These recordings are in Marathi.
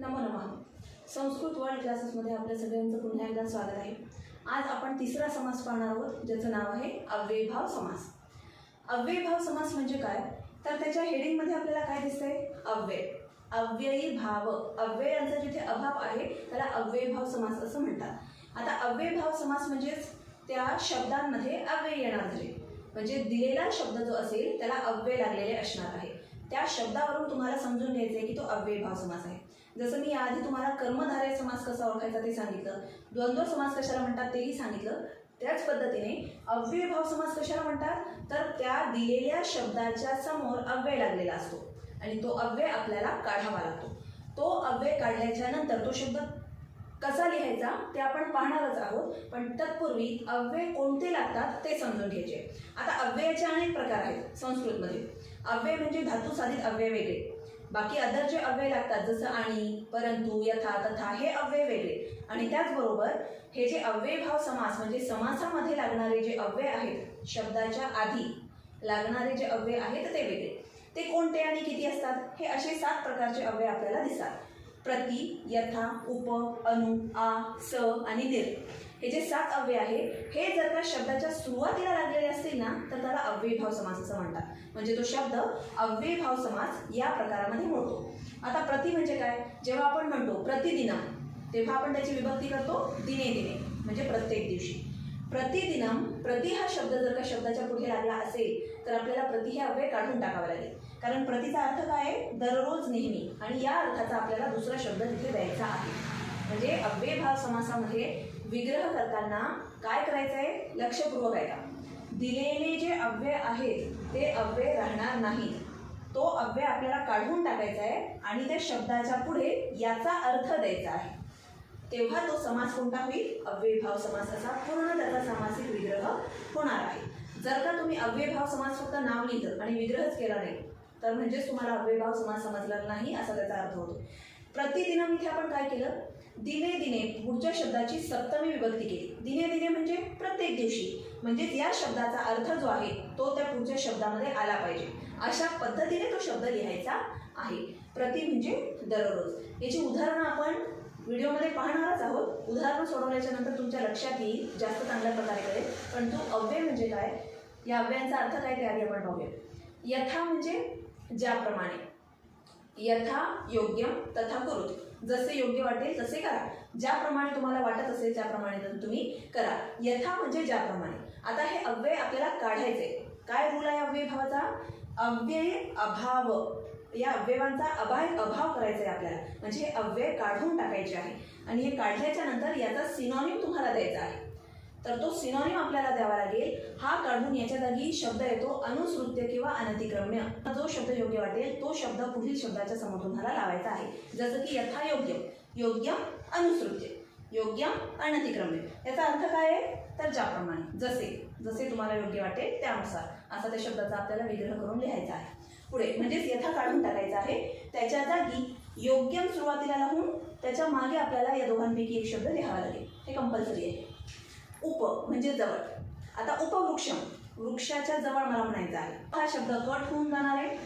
नमो नमः. संस्कृत वर्ल्ड क्लासेसमध्ये आपल्या सगळ्यांचं पुन्हा एकदा स्वागत आहे. आज आपण तिसरा समास पाहणार आहोत ज्याचं नाव आहे अव्ययभाव समास. अव्ययभाव समास म्हणजे काय? तर त्याच्या हेडिंगमध्ये आपल्याला काय दिसतंय? अव्यय. अव्ययी भाव अव्ययांचा जिथे अभाव आहे त्याला अव्ययभाव समास असं म्हणतात. आता अव्ययभाव समास म्हणजेच त्या शब्दांमध्ये अव्यय येणार झाले म्हणजे दिलेला शब्द जो असेल त्याला अव्यय लागलेले असणार आहे. त्या शब्दावरून तुम्हाला समजून घ्यायचं आहे की तो अव्ययभाव समास आहे. जसं मी आधी तुम्हाला कर्मधारय समास कसा ओळखायचा ते सांगितलं द्वंद्व समास कशाला म्हणतात तेही सांगितलं. त्याच पद्धतीने अव्ययभाव समास कशाला म्हणतात? तर त्या दिलेल्या शब्दाच्या समोर अव्यय लागलेला असतो. आणि तो अव्यय आपल्याला काढावा लागतो. तो अव्यय काढल्याच्या नंतर तो शब्द कसा लिहायचा? ते आपण पाहणारच आहोत पण तत्पूर्वी अव्यय कोणते लागतात ते समजून घ्यायचे. आता अव्ययाचे अनेक प्रकार आहेत संस्कृतमध्ये. अव्यय म्हणजे धातू साधित अव्यय वेगळे. बाकी अदर जे अव्यय लागतात जसं आणि परंतु यथा तथा हे अव्यय वेगळे. आणि त्याचबरोबर हे जे अव्ययभाव समास म्हणजे समासामध्ये लागणारे जे अव्यय आहेत शब्दाच्या आधी लागणारे जे अव्यय आहेत ते वेगळे. ते कोणते आणि किती असतात? हे असे सात प्रकारचे अव्यय आपल्याला दिसतात. प्रति यथा उप अनु आ स आणि निर. हे जे सात अव्यय आहे हे जर का शब्दाच्या सुरुवातीला लागलेले असतील ना तर त्याला अव्ययभाव समास असं म्हणतात. म्हणजे तो शब्द अव्ययभाव समास या प्रकारामध्ये मोडतो. आता प्रति म्हणजे काय? जेव्हा आपण म्हणतो प्रतिदिनम तेव्हा आपण त्याची विभक्ती करतो दिने दिने म्हणजे प्रत्येक दिवशी. प्रतिदिनम प्रति हा शब्द जर का शब्दाच्या पुढे लागला असेल तर आपल्याला प्रति हे अव्यय काढून टाकावे लागेल. कारण प्रतिचा अर्थ काय आहे? दररोज नेहमी. आणि या अर्थाचा आपल्याला दुसरा शब्द तिथे द्यायचा आहे. म्हणजे अव्ययभाव समासामध्ये विग्रह करताना काय करायचं आहे लक्षपूर्वक ऐका. दिलेले जे अव्यय आहेत ते अव्यय राहणार नाहीत. तो अव्यय आपल्याला काढून टाकायचा आहे आणि त्या शब्दाच्या पुढे याचा अर्थ द्यायचा आहे. तेव्हा तो समास कोणता होईल? अव्ययभाव समास असा पूर्ण त्याचा सामासिक विग्रह होणार आहे. जर का तुम्ही अव्ययभाव समास फक्त नाव लिहिलं आणि विग्रहच केला नाही तर म्हणजेच तुम्हाला अव्ययभाव समास समजला नाही असा त्याचा अर्थ होतो. प्रतिदिनम इथे आपण काय केलं? दिने दिने पुढच्या शब्दाची सप्तमी विभक्ती केली. दिने दिने म्हणजे प्रत्येक दिवशी. म्हणजेच या शब्दाचा अर्थ जो आहे तो त्या पुढच्या शब्दामध्ये आला पाहिजे. अशा पद्धतीने तो शब्द लिहायचा आहे. प्रति म्हणजे दररोज. याची उदाहरणं आपण व्हिडिओमध्ये पाहणारच आहोत. उदाहरणं सोडवल्याच्या नंतर तुमच्या लक्षात येईल जास्त चांगल्या प्रकारे पण तो अव्यय म्हणजे काय? या अव्ययांचा अर्थ काय ते आधी आपण पाहूया. यथा म्हणजे ज्याप्रमाणे. यथा योग्य तथा करू जसे योग्य वाटेल तसे करा. ज्याप्रमाणे तुम्हाला वाटत असेल त्याप्रमाणे तुम्ही करा. यथा म्हणजे ज्याप्रमाणे. आता हे अव्यय आपल्याला काढायचे काय रूल आहे अव्यय भावाचा? अव्यय अभाव. या अव्ययांचा अभाय अभाव करायचा आहे आपल्याला. म्हणजे हे अव्यय काढून टाकायचे आहे. आणि हे काढल्याच्या नंतर याचा सिनॉनिम तुम्हाला द्यायचा आहे. तर तो सिनॉनिम आपल्याला द्यावा लागेल. हा काढून याच्या जागी शब्द येतो अनुसृत्य किंवा अनतिक्रम्य. जो शब्द योग्य वाटेल तो शब्द पुढील शब्दाच्या समोर तुम्हाला लावायचा आहे. जसं की यथायोग्य योग्य अनुसृत्य योग्य अनतिक्रम्य. याचा अर्थ काय आहे? तर ज्याप्रमाणे जसे जसे तुम्हाला योग्य वाटेल त्यानुसार असा त्या शब्दाचा आपल्याला विग्रह करून लिहायचा आहे. पुढे म्हणजेच यथा काढून टाकायचा आहे. त्याच्या जागी योग्य सुरुवातीला लावून त्याच्यामागे आपल्याला या दोघांपैकी एक शब्द लिहावा लागेल. हे कंपल्सरी आहे. उप म्हणजे जवळ. आता उपवृक्ष वृक्षाच्या जवळ मला म्हणायचं आहे. हा शब्द कट होऊन जाणार आहे.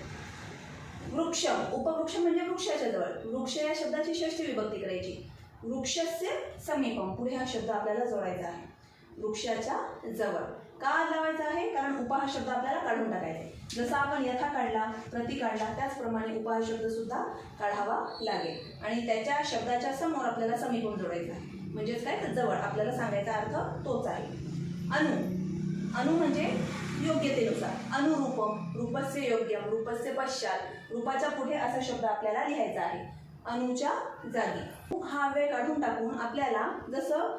वृक्ष उपवृक्ष म्हणजे वृक्षाच्या जवळ. वृक्ष या शब्दाची षष्टी विभक्ती करायची. वृक्षस्य समीपम पुढे हा शब्द आपल्याला जोडायचा आहे. वृक्षाच्या जवळ. का लावायचा आहे? कारण उप हा शब्द आपल्याला काढून टाकायचा आहे. जसा आपण यथा काढला प्रति काढला त्याचप्रमाणे उप हा शब्द सुद्धा काढावा लागेल. आणि त्याच्या शब्दाच्या समोर आपल्याला समीपम जोडायचा आहे. म्हणजेच काय? तर जवळ. आपल्याला सांगायचा अर्थ तोच आहे. अनु. अनु म्हणजे योग्यतेनुसार. अनुरूपम रूपस्य योग्यम. रूपस्य पश्चात. रूपाच्या पुढे असा शब्द आपल्याला लिहायचा आहे. अनुच्या जागी. हा वेळ काढून टाकून आपल्याला जसं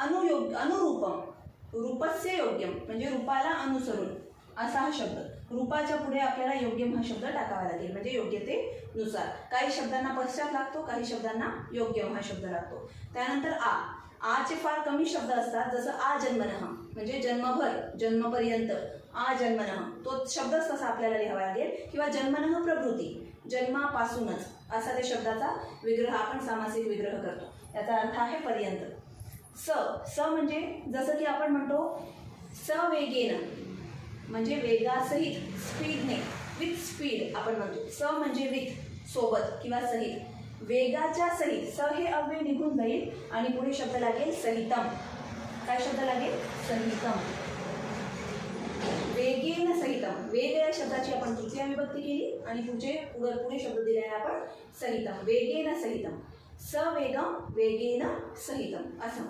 अनुयोग अनुरूपम. रूपस्य योग्यम. म्हणजे रूपाला अनुसरून. असा हा शब्द. रूपाच्या पुढे आपल्याला योग्य हा शब्द टाकावा लागेल. म्हणजे योग्यतेनुसार. काही शब्दांना पश्चात लागतो काही शब्दांना योग्य हा शब्द लागतो. त्यानंतर आ. आचे फार कमी शब्द असतात जसं आ जन्मनः. म्हणजे जन्मभर जन्मपर्यंत. आ जन्मनः. तो शब्दच तसा आपल्याला लिहावा लागेल. किंवा जन्मनः प्रभृती. जन्मापासूनच. असा त्या शब्दाचा विग्रह आपण सामासिक विग्रह करतो. याचा अर्थ आहे पर्यंत. स. स म्हणजे जसं की आपण म्हणतो सवेगेन म्हणजे वेगासहित स्पीडने विथ स्पीड आपण म्हणतो. स म्हणजे विथ सोबत किंवा सहित. वेगाच्या सहित स हे अव्यय निघून जाईल आणि पुढे शब्द लागेल सहितम. काय शब्द लागेल? सहितम. वेगेन सहितम. वेग या शब्दाची आपण तृतीय विभक्ती केली आणि पुढचे पुढे पुढे शब्द दिले आहे आपण सहितम. वेगेन सहितम. सवेगम वेगेन सहितम. असं.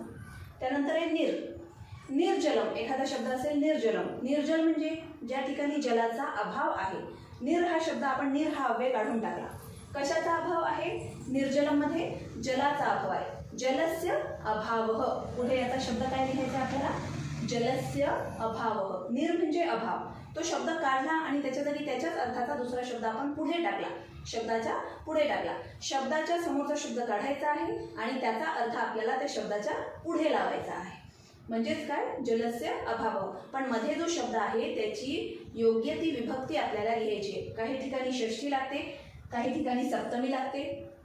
त्यानंतर आहे निर. निर्जलम एखादा शब्द असेल निर्जलम निर्जल म्हणजे ज्या ठिकाणी जलाचा अभाव आहे. निर हा शब्द आपण निर हा अव्यय काढून टाकला. कशाचा अभाव आहे? निर्जलममध्ये जलाचा अभाव आहे. जलस्य अभाव. पुढे याचा शब्द काय लिहायचा आपल्याला? जलस्य अभाव. निर म्हणजे अभाव. तो शब्द काढला आणि त्याच्या जागी त्याच्याच अर्थाचा दुसरा शब्द आपण पुढे टाकला. शब्दाच्या पुढे टाकला. शब्दाच्या समोरचा शब्द काढायचा आहे आणि त्याचा अर्थ आपल्याला त्या शब्दाच्या पुढे लावायचा आहे. म्हणजेच काय? जलस्य अभाव. पण मध्ये जो शब्द आहे त्याची योग्य ती विभक्ती आपल्याला लिहायची आहे. काही ठिकाणी षष्ठी लागते काही ठिकाणी सप्तमी लागते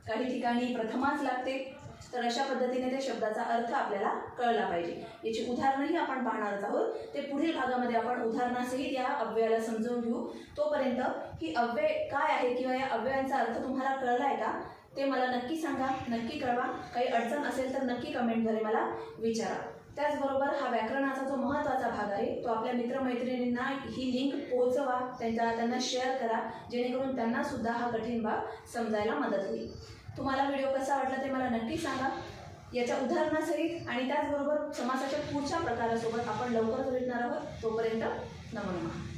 काही ठिकाणी प्रथमाच लागते. तर अशा पद्धतीने त्या शब्दाचा अर्थ आपल्याला कळला पाहिजे. याची उदाहरणंही आपण पाहणारच आहोत. ते पुढील भागामध्ये आपण उदाहरणासहित या अव्ययाला समजून घेऊ. तोपर्यंत ही अव्यय काय आहे किंवा या अव्ययांचा अर्थ तुम्हाला कळला आहे का? ते मला नक्की सांगा नक्की कळवा. काही अडचण असेल तर नक्की कमेंटद्वारे मला विचारा. त्याचबरोबर हा व्याकरणाचा जो महत्त्वाचा भाग आहे तो आपल्या मित्रमैत्रिणींना ही लिंक पोहोचवा त्यांच्या त्यांना शेअर करा जेणेकरून त्यांना सुद्धा हा कठीण भाग समजायला मदत होईल. तुम्हाला व्हिडिओ कसा वाटला ते मला नक्की सांगा. याच्या उदाहरणासहित आणि त्याचबरोबर समासाच्या पुढच्या प्रकारासोबत आपण लवकरच भेटणार आहोत. तोपर्यंत नमो नमः.